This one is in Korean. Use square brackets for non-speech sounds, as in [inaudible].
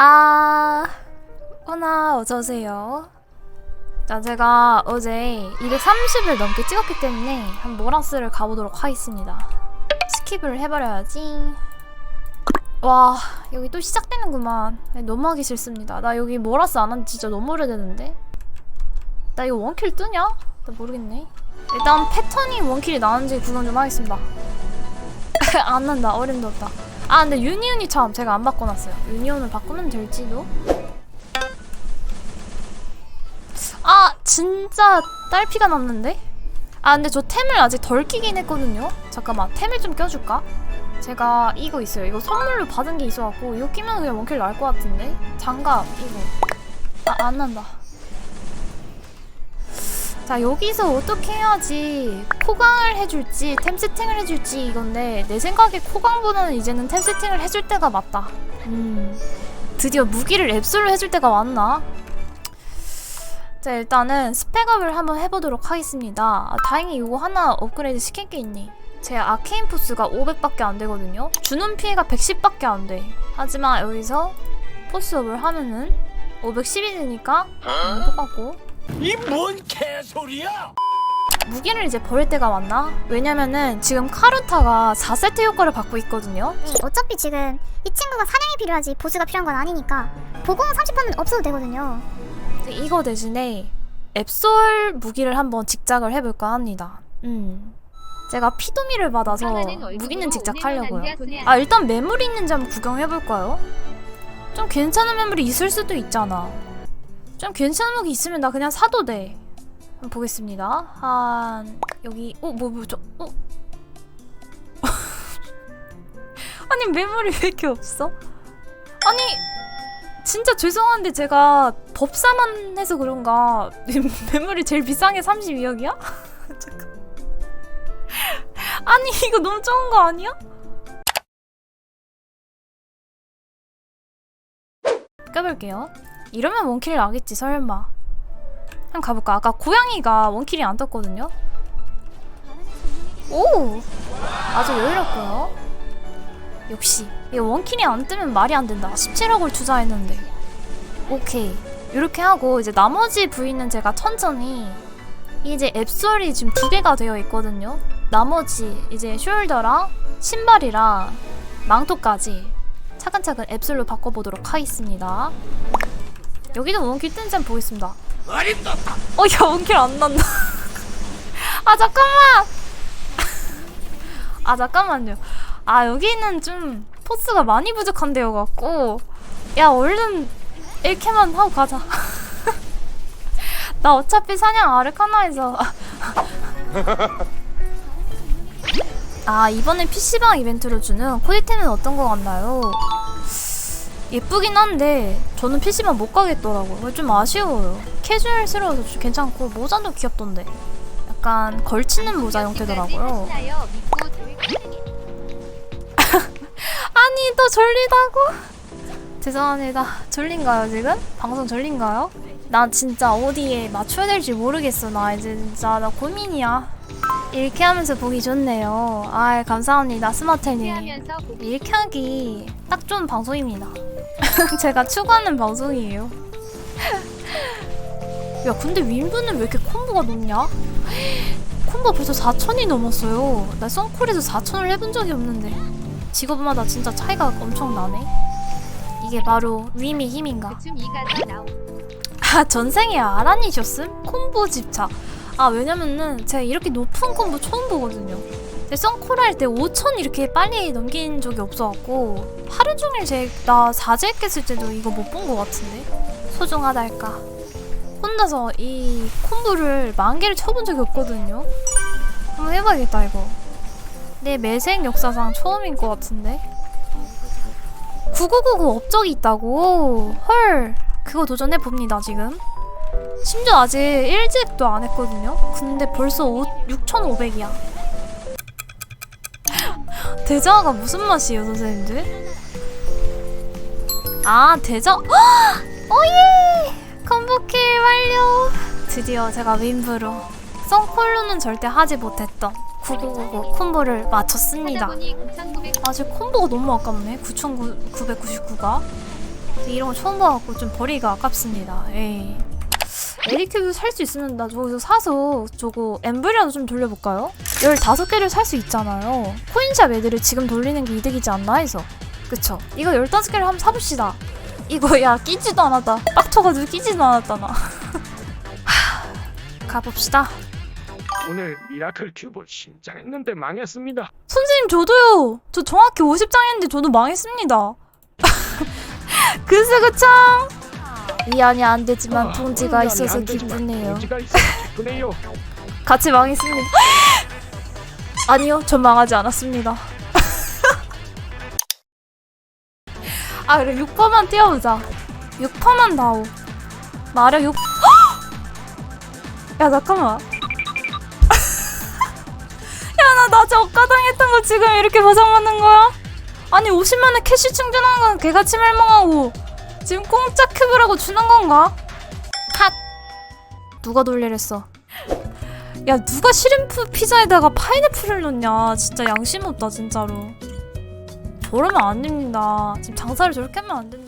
아, 호나 어서오세요. 자, 제가 어제 230을 넘게 찍었기 때문에 한 모라스를 가보도록 하겠습니다. 스킵을 해버려야지. 와, 여기 또 시작되는구만. 너무 하기 싫습니다. 나 여기 모라스 안 한 지 진짜 너무 오래되는데? 나 이거 원킬 뜨냐? 나 모르겠네. 일단 패턴이 원킬이 나는지 구경 좀 하겠습니다. [laughs] 안 난다. 어림도 없다. 아 근데 유니온이 참 제가 안 바꿔놨어요. 유니온을 바꾸면 될지도? 아 진짜 딸피가 났는데? 아 근데 저 템을 아직 덜 끼긴 했거든요. 잠깐만 템을 좀 껴줄까? 제가 이거 있어요. 이거 선물로 받은 게 있어갖고 이거 끼면 그냥 원킬 날것 같은데? 장갑 이거. 아 안 난다 자 여기서 어떻게 해야지? 코강을 해줄지 템 세팅을 해줄지 이건데 내 생각에 코강보다는 이제는 템 세팅을 해줄 때가 맞다. 음 드디어 무기를 앱솔로 해줄 때가 왔나? 자 일단은 스펙업을 한번 해보도록 하겠습니다. 아, 다행히 이거 하나 업그레이드 시킬 게 있네. 제 아케인 포스가 500밖에 안 되거든요. 주는 피해가 110밖에 안돼. 하지만 여기서 포스업을 하면은 510이 되니까 음, 똑같고 이 뭔 개소리야? 무기를 이제 버릴 때가 왔나? 왜냐면은 지금 카르타가 4세트 효과를 받고 있거든요. 네, 어차피 지금 이 친구가 사냥이 필요하지 보스가 필요한 건 아니니까 보공 30%는 없어도 되거든요. 이거 대신에 앱솔 무기를 한번 직작을 해볼까 합니다. 음. 제가 피도미를 받아서 무기는 직작하려고요. 아 일단 매물이 있는지 한번 구경해볼까요? 좀 괜찮은 매물이 있을 수도 있잖아. 좀 괜찮은 무기 있으면 나 그냥 사도 돼. 보겠습니다. 한 여기 어 뭐 뭐저 어? [laughs] 아니 매물이 왜 이렇게 없어? 아니 진짜 죄송한데 제가 법사만 해서 그런가 [laughs] 매물이 제일 비싼 게 32억이야? [laughs] 잠깐. 아니 이거 너무 적은 거 아니야? 껴볼게요. 이러면 원킬 나겠지 설마. 한번 가볼까? 아까 고양이가 원킬이 안 떴거든요. 오, 아주 여유롭고요. 역시 이 원킬이 안 뜨면 말이 안 된다. 17억을 투자했는데. 오케이. 이렇게 하고 이제 나머지 부위는 제가 천천히 이제 앱솔이 지금 두 개가 되어 있거든요. 나머지 이제 숄더랑 신발이랑 망토까지 차근차근 앱솔로 바꿔보도록 하겠습니다. 여기도 원킬 한번 보겠습니다. 어림도. 어, 야, 원킬 안 난다. [laughs] 아, 잠깐만! [laughs] 아, 잠깐만요. 아, 여기는 좀 포스가 많이 부족한 데여 갖고. 야, 얼른 1캐만 하고 가자. [laughs] 나 어차피 사냥 아르카나에서. 아, 이번에 PC방 이벤트로 주는 코디템은 어떤 거 같나요? 예쁘긴 한데 저는 PC방 못 가겠더라고요. 좀 아쉬워요. 캐주얼스러워서 좀 괜찮고 모자도 귀엽던데. 약간 걸치는 모자 형태더라고요. [laughs] 아니 또 졸리다고? 죄송합니다. 졸린가요 지금? 방송 졸린가요? 나 진짜 어디에 맞춰야 될지 모르겠어. 나 이제 진짜 나 고민이야. 이렇게 하면서 보기 좋네요. 아 감사합니다 스마트님. 이렇게 하기 딱 좋은 방송입니다. [laughs] 제가 추구하는 방송이에요. [laughs] 야 근데 윈브는 왜 이렇게 콤보가 높냐? 콤보 벌써 4천이 넘었어요. 나 썬콜에서 4천을 해본 적이 없는데 직업마다 진짜 차이가 엄청 나네. 이게 바로 윈의 힘인가? 아 전생에 아란이셨음? 콤보 집착. 아 왜냐면은 제가 이렇게 높은 콤보 처음 보거든요. 썬콜 할때 5천 이렇게 빨리 넘긴 적이 없어갖고 하루 종일 제가 사제 깼을 때도 이거 못 본 것 같은데 소중하달까 혼자서 이 콤보를 만 개를 쳐본 적이 없거든요. 한번 해봐야겠다 이거. 내 매생 역사상 처음인 것 같은데. 9999 업적이 있다고? 헐, 그거 도전해 봅니다 지금. 심지어 아직 1집도 안 했거든요. 근데 벌써 6,500이야. 대자가 무슨 맛이에요, 선생님들? 아, 대자. 헉! 오예! 컴보킬 완료! 드디어 제가 윈브로 썬콜로는 절대 하지 못했던 9999 콤보를 마쳤습니다. 아직 콤보가 너무 아깝네. 9,999가. 이런 거 처음 봐갖고 좀 버리기가 아깝습니다. 에이. 에리큐브 살 수 있으면 나 저기서 사서 저거 엠블이라도 좀 돌려볼까요? 15개를 살 수 있잖아요. 코인샵 애들을 지금 돌리는 게 이득이지 않나 해서. 그쵸? 이거 15개를 한번 사봅시다. 이거 야 끼지도 않았다. 빡쳐가지고 끼지도 않았다 나. [laughs] 하, 가봅시다. 오늘 미라클 큐브 신청했는데 망했습니다. 선생님 저도요. 저 정확히 50장 했는데 저도 망했습니다. [laughs] 글쎄 그쵸? 미안이 안 되지만 아, 동지가 미안이 있어서 안 되지만 기쁘네요. 동지가 있어서 기쁘네요. [laughs] 같이 망했습니다. [laughs] 아니요, 전 망하지 않았습니다. [laughs] 아 그래 6퍼만 띄워보자. 6퍼만 나오. 마력 6. [gasps] 야 잠깐만. 야나 낮에 억가당했던 거 지금 이렇게 보상받는 거야? 아니 50만원 캐시 충전한 건 개같이 멸망하고 지금 공짜 큐브라고 주는 건가? 컷. 누가 놀래랬어? 야 누가 시림프 피자에다가 파인애플을 넣냐 진짜 양심 없다 진짜로 저러면 안 됩니다 지금 장사를 저렇게 하면 안 된다